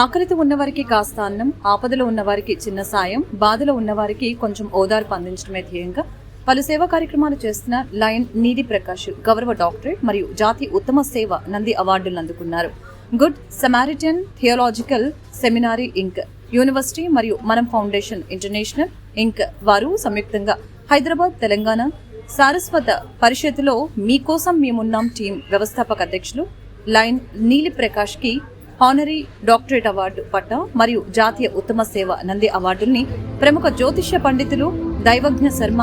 ఆకలితో ఉన్నవారికి కాస్త అన్నం ఆపదలో ఉన్నవారికి చిన్న సాయం బాధలో ఉన్నవారికి కొంచెం ఓదార్పు అందించడమే ధ్యేయంగా పలు సేవా కార్యక్రమాలు చేస్తున్న లయన్ నీది ప్రకాష్ గౌరవ డాక్టరేట్ మరియు జాతీయ ఉత్తమ సేవ నంది అవార్డులు అందుకున్నారు. Good Samaritan Theological Seminary Inc University మరియు మనం ఫౌండేషన్ ఇంటర్నేషనల్ ఇంక్ వారు సంయుక్తంగా హైదరాబాద్ తెలంగాణ సారస్వత పరిషత్తులో మీకోసం మేమున్నాం టీం వ్యవస్థాపక అధ్యక్షులు లైన్ నీలి ప్రకాష్కి హానరీ డాక్టరేట్ అవార్డు పట్ట మరియు జాతీయ ఉత్తమ సేవ నంది అవార్డుల్ని ప్రముఖ జ్యోతిష్య పండితులు దైవజ్ఞ శర్మ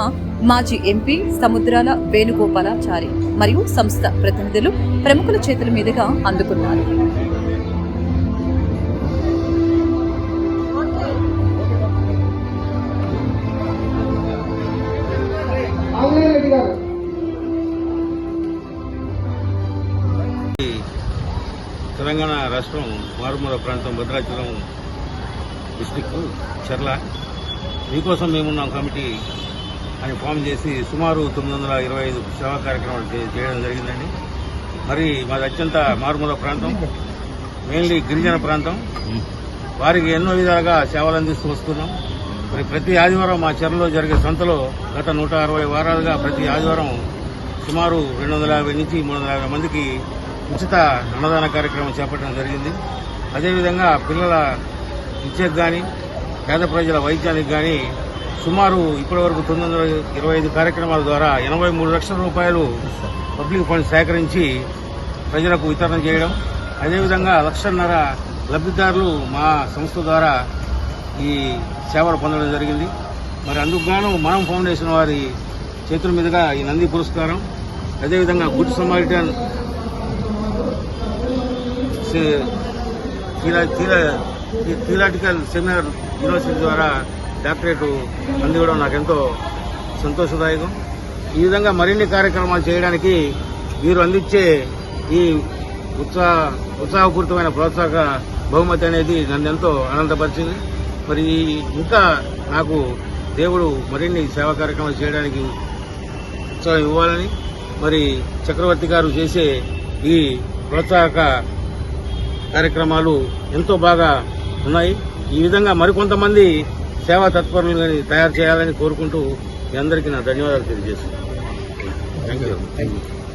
మాజీ ఎంపీ సముద్రాల వేణుగోపాలాచారి మరియు సంస్థ ప్రతినిధులు ప్రముఖుల చేతుల మీదుగా అందుకున్నారు. తెలంగాణ రాష్ట్రం మారుమూల ప్రాంతం భద్రాచలం డిస్టిక్ చర్ల. మీకోసం మేమున్నాం కమిటీ అని ఫామ్ చేసి సుమారు తొమ్మిది వందల ఇరవై ఐదు సేవా కార్యక్రమాలు చేయడం జరిగిందండి. మరి మాది అత్యంత మారుమూల ప్రాంతం మెయిన్లీ గిరిజన ప్రాంతం. వారికి ఎన్నో విధాలుగా సేవలు అందిస్తూ వస్తున్నాం. మరి ప్రతి ఆదివారం మా చెరలో జరిగే సంతలో గత నూట అరవై వారాలుగా ప్రతి ఆదివారం సుమారు రెండు వందల యాభై నుంచి మూడు వందల యాభై మందికి ఉచిత అన్నదాన కార్యక్రమం చేపట్టడం జరిగింది. అదేవిధంగా పిల్లల విద్యకు కానీ పేద ప్రజల వైద్యానికి కానీ సుమారు ఇప్పటి వరకు తొమ్మిది వందల ఇరవై ఐదు కార్యక్రమాల ద్వారా ఎనభై మూడు లక్షల రూపాయలు పబ్లిక్ ఫండ్ సేకరించి ప్రజలకు వితరణ చేయడం. అదేవిధంగా లక్షన్నర లబ్ధిదారులు మా సంస్థ ద్వారా ఈ సేవలు పొందడం జరిగింది. మరి అందుకుగాను మనం ఫౌండేషన్ వారి చేతుల మీదుగా ఈ నంది పురస్కారం అదేవిధంగా Good Samaritan Theological Seminar University ద్వారా డాక్టరేట్ అందివ్వడం నాకెంతో సంతోషదాయకం. ఈ విధంగా మరిన్ని కార్యక్రమాలు చేయడానికి మీరు అందించే ఈ ఉత్సాహ ఉత్సాహపూరితమైన ప్రోత్సాహక బహుమతి అనేది నన్ను ఎంతో ఆనందపరిచింది. మరి ఇంకా నాకు దేవుడు మరిన్ని సేవా కార్యక్రమాలు చేయడానికి ఉత్సాహం ఇవ్వాలని మరి చక్రవర్తి గారు చేసే ఈ ప్రోత్సాహక కార్యక్రమాలు ఎంతో బాగా ఉన్నాయి. ఈ విధంగా మరికొంతమంది సేవా తత్పరులను తయారు చేయాలని కోరుకుంటూ మీ అందరికీ నా ధన్యవాదాలు తెలియజేస్తున్నాను. Thank you